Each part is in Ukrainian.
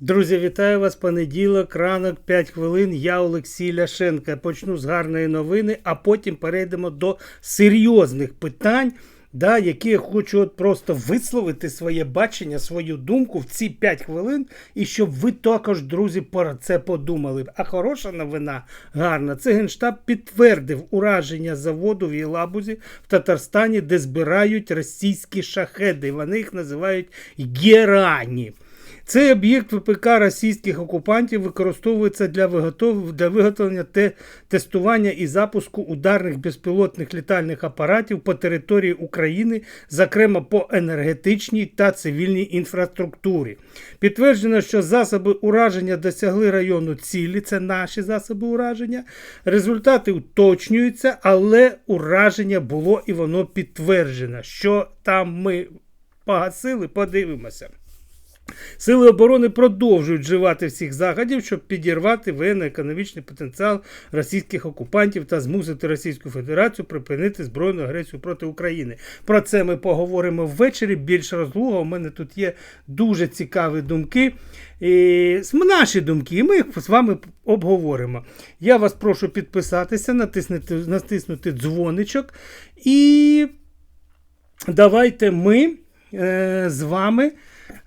Друзі, вітаю вас понеділок, ранок, 5 хвилин. Я Олексій Ляшенко. Почну з гарної новини, а потім перейдемо до серйозних питань, да, які я хочу от просто висловити своє бачення, свою думку в ці 5 хвилин, і щоб ви також, друзі, про це подумали. А хороша новина гарна. Це Генштаб підтвердив ураження заводу в Єлабузі в Татарстані, де збирають російські шахеди. Вони їх називають герані. Цей об'єкт ВПК російських окупантів використовується для, для виготовлення те... тестування і запуску ударних безпілотних літальних апаратів по території України, зокрема по енергетичній та цивільній інфраструктурі. Підтверджено, що засоби ураження досягли району цілі, це наші засоби ураження. Результати уточнюються, але ураження було і воно підтверджено. Що там ми погасили, подивимося. Сили оборони продовжують вживати всіх заходів, щоб підірвати воєнно-економічний потенціал російських окупантів та змусити Російську Федерацію припинити збройну агресію проти України. Про це ми поговоримо ввечері. Більш розлого. У мене тут є дуже цікаві думки. І наші думки, і ми їх з вами обговоримо. Я вас прошу підписатися, натиснути, натиснути дзвоничок. І давайте ми е, з вами.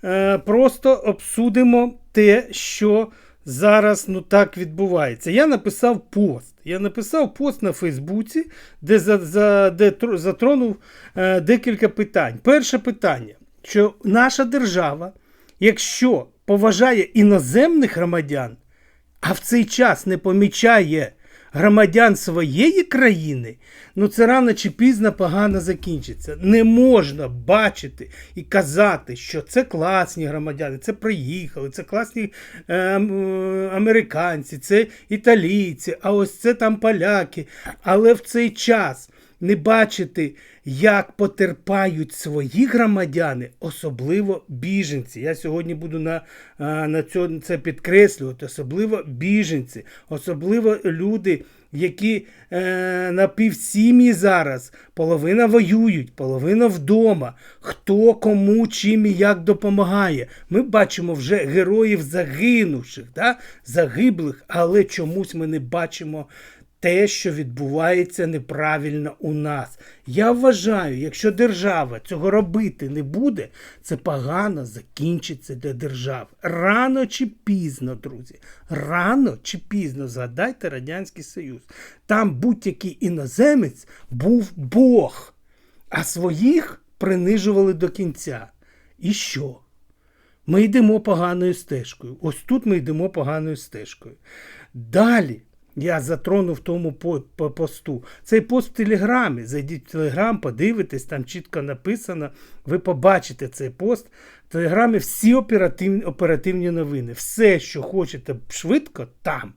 Е, просто обсудимо те, що зараз ну, так відбувається. Я написав пост. Я написав пост на Фейсбуці, де за, за, де затронув е, декілька питань. Перше питання, що наша держава, якщо поважає іноземних громадян, а в цей час не помічає громадян своєї країни, ну це рано чи пізно погано закінчиться. Не можна бачити і казати, що це класні громадяни, це приїхали, це класні е, американці, це італійці, а ось це там поляки. Але в цей час не бачити, як потерпають свої громадяни, особливо біженці. Я сьогодні буду на на це підкреслювати, особливо біженці, особливо люди, які е, на півсім'ї зараз половина воюють, половина вдома. Хто кому чим і як допомагає. Ми бачимо вже героїв загинувших, да? загиблих, але чомусь ми не бачимо те, що відбувається неправильно у нас. Я вважаю, якщо держава цього робити не буде, це погано закінчиться для держави. Рано чи пізно, друзі. Рано чи пізно згадайте Радянський Союз. Там будь-який іноземець був Бог, а своїх принижували до кінця. І що? Ми йдемо поганою стежкою. Ось тут ми йдемо поганою стежкою. Далі. Я затронув тому по, по посту. Цей пост в Телеграмі. Зайдіть в Телеграм, подивитесь, там чітко написано. Ви побачите цей пост. В Телеграмі всі оперативні, оперативні новини. Все, що хочете швидко, там.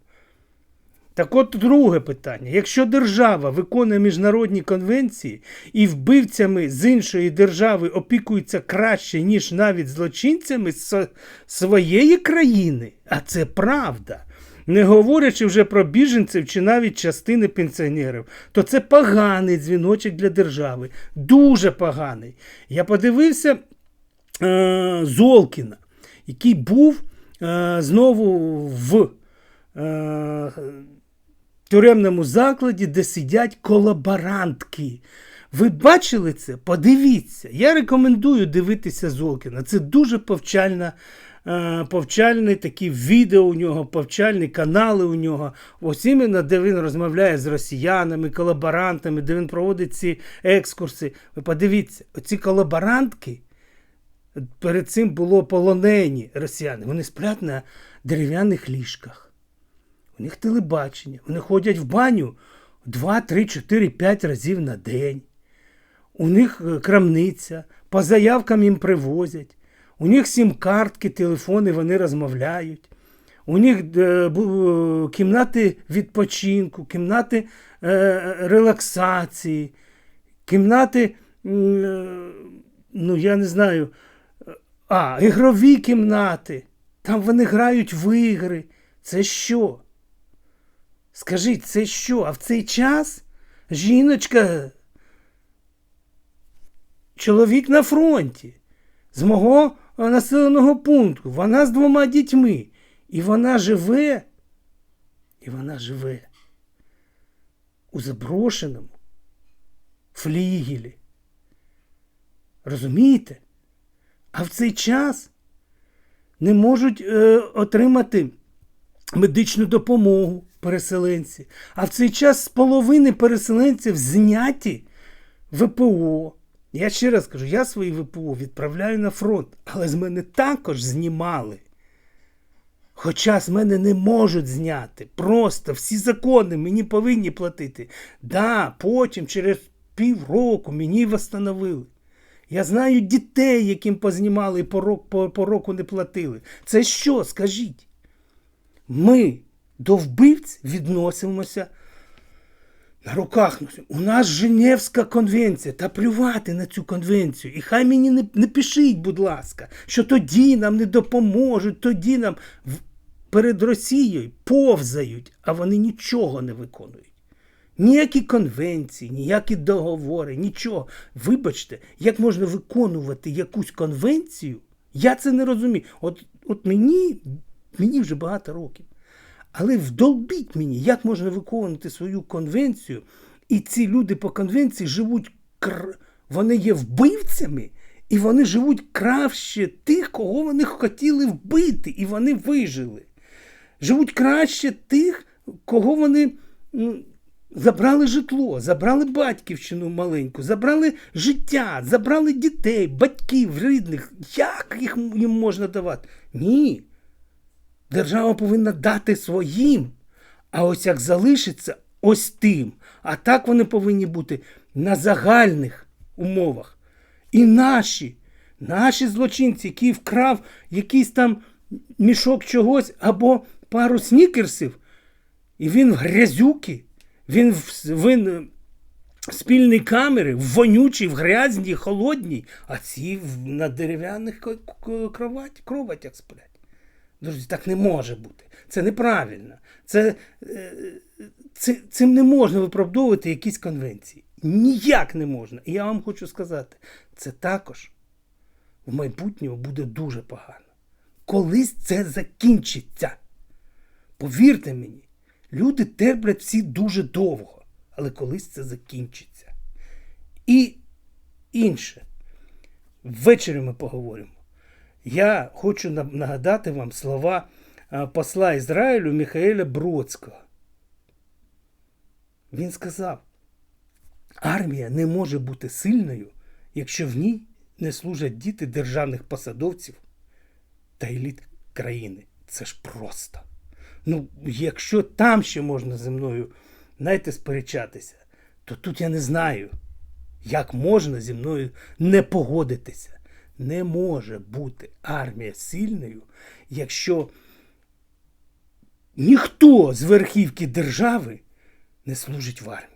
Так от друге питання. Якщо держава виконує міжнародні конвенції і вбивцями з іншої держави опікується краще, ніж навіть злочинцями з своєї країни, а це правда не говорячи вже про біженців чи навіть частини пенсіонерів, то це поганий дзвіночок для держави. Дуже поганий. Я подивився е, Золкіна, який був е, знову в е, тюремному закладі, де сидять колаборантки. Ви бачили це? Подивіться. Я рекомендую дивитися Золкіна. Це дуже повчальна Е, повчальні такі відео у нього, повчальні канали у нього. Ось іменно, де він розмовляє з росіянами, колаборантами, де він проводить ці екскурси. Ви подивіться, оці колаборантки. Перед цим було полонені росіяни. Вони сплять на дерев'яних ліжках. У них телебачення. Вони ходять в баню 2, 3, 4, 5 разів на день. У них е, крамниця, по заявкам їм привозять. У них сім-картки, телефони, вони розмовляють. У них е, кімнати відпочинку, кімнати е, релаксації, кімнати, е, ну, я не знаю, а, ігрові кімнати. Там вони грають в ігри. Це що? Скажіть, це що? А в цей час жіночка, чоловік на фронті. З мого населеного пункту. Вона з двома дітьми. І вона живе. І вона живе у заброшеному флігелі. Розумієте? А в цей час не можуть е, отримати медичну допомогу переселенці. А в цей час з половини переселенців зняті ВПО. Я ще раз кажу, я свої ВПО відправляю на фронт, але з мене також знімали. Хоча з мене не можуть зняти. Просто всі закони мені повинні платити. Да, потім, через півроку, мені встановили. Я знаю дітей, яким познімали і по, рок, по, по року не платили. Це що, скажіть? Ми до вбивць відносимося на руках. носимо. У нас Женевська конвенція. Та плювати на цю конвенцію. І хай мені не, не пишіть, будь ласка, що тоді нам не допоможуть, тоді нам перед Росією повзають, а вони нічого не виконують. Ніякі конвенції, ніякі договори, нічого. Вибачте, як можна виконувати якусь конвенцію? Я це не розумію. От, от мені, мені вже багато років. Але вдолбіть мені, як можна виконувати свою конвенцію, і ці люди по конвенції живуть, кр... вони є вбивцями, і вони живуть краще тих, кого вони хотіли вбити, і вони вижили. Живуть краще тих, кого вони забрали житло, забрали батьківщину маленьку, забрали життя, забрали дітей, батьків, рідних. Як їх їм можна давати? Ні. Держава повинна дати своїм. А ось як залишиться ось тим. А так вони повинні бути на загальних умовах. І наші, наші злочинці, які вкрав якийсь там мішок чогось або пару снікерсів, і він в грязюки, він в він е, спільні камери, в вонючій, в грязній, холодній, а ці на дерев'яних кроватях сплять. Друзі, так не може бути. Це неправильно. Це, це, цим не можна виправдовувати якісь конвенції. Ніяк не можна. І я вам хочу сказати, це також в майбутньому буде дуже погано. Колись це закінчиться. Повірте мені, люди терплять всі дуже довго, але колись це закінчиться. І інше. Ввечері ми поговоримо. Я хочу нагадати вам слова посла Ізраїлю Михаїля Бродського. Він сказав: армія не може бути сильною, якщо в ній не служать діти державних посадовців та еліт країни. Це ж просто. Ну, якщо там ще можна зі мною, знаєте, сперечатися, то тут я не знаю, як можна зі мною не погодитися. Не може бути армія сильною, якщо ніхто з верхівки держави не служить в армії.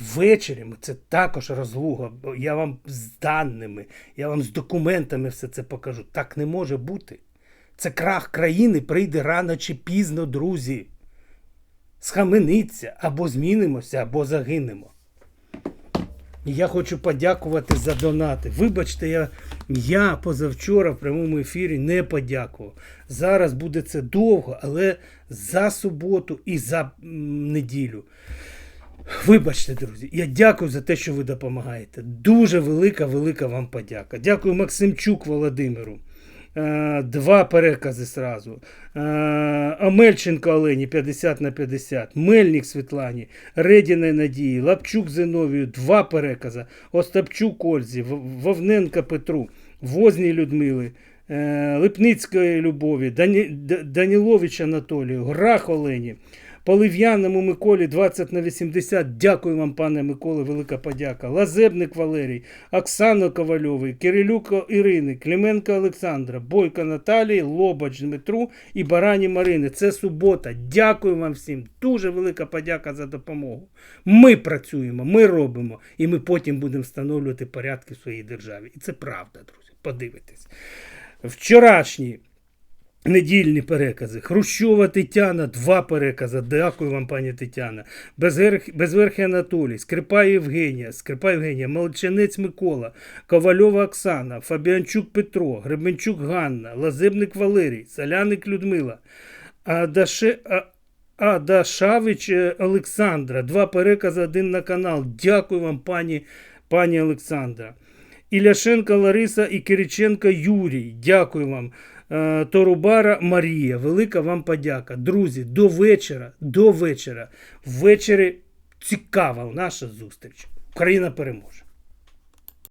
Ввечері це також розлуга. Я вам з даними, я вам з документами все це покажу. Так не може бути. Це крах країни прийде рано чи пізно, друзі. Схамениться або змінимося, або загинемо. Я хочу подякувати за донати. Вибачте, я, я позавчора в прямому ефірі не подякував. Зараз буде це довго, але за суботу і за неділю. Вибачте, друзі, я дякую за те, що ви допомагаєте. Дуже велика, велика вам подяка. Дякую Максимчук Володимиру. Е, Два перекази сразу. Е, Омельченко Олені 50 на 50. Мельник Світлані, Редіна Надії, Лапчук Зиновію, два перекази. Остапчук Ользі, Вовненка Петру, Возній Людмили, е, Липницької Любові, Дані, Данілович Анатолію, Грах Олені. Полив'яному Миколі 20 на 80. Дякую вам, пане Миколе, велика подяка. Лазебник Валерій, Оксана Ковальовий, Кирилюк Ірини, Клименко Олександра, Бойко Наталії, Лобач Дмитру і Барані Марини. Це субота. Дякую вам всім. Дуже велика подяка за допомогу. Ми працюємо, ми робимо, і ми потім будемо встановлювати порядки в своїй державі. І це правда, друзі. Подивитесь. Вчорашній Недільні перекази. Хрущова Тетяна, два перекази. Дякую вам, пані Тетяна. Безверх, Безверхий Анатолій, Скрипа Євгенія, Скрипа Євгенія, Молчанець Микола, Ковальова Оксана, Фабіанчук Петро, Гребенчук Ганна, Лазебник Валерій, Соляник Людмила, Адаше, А- Адашавич е, Олександра. Два перекази, один на канал. Дякую вам, пані, пані Олександра. Іляшенка Лариса і Кириченка Юрій. Дякую вам. Е, Торубара Марія. Велика вам подяка. Друзі, до вечора, до вечора. Ввечері цікава наша зустріч. Україна переможе.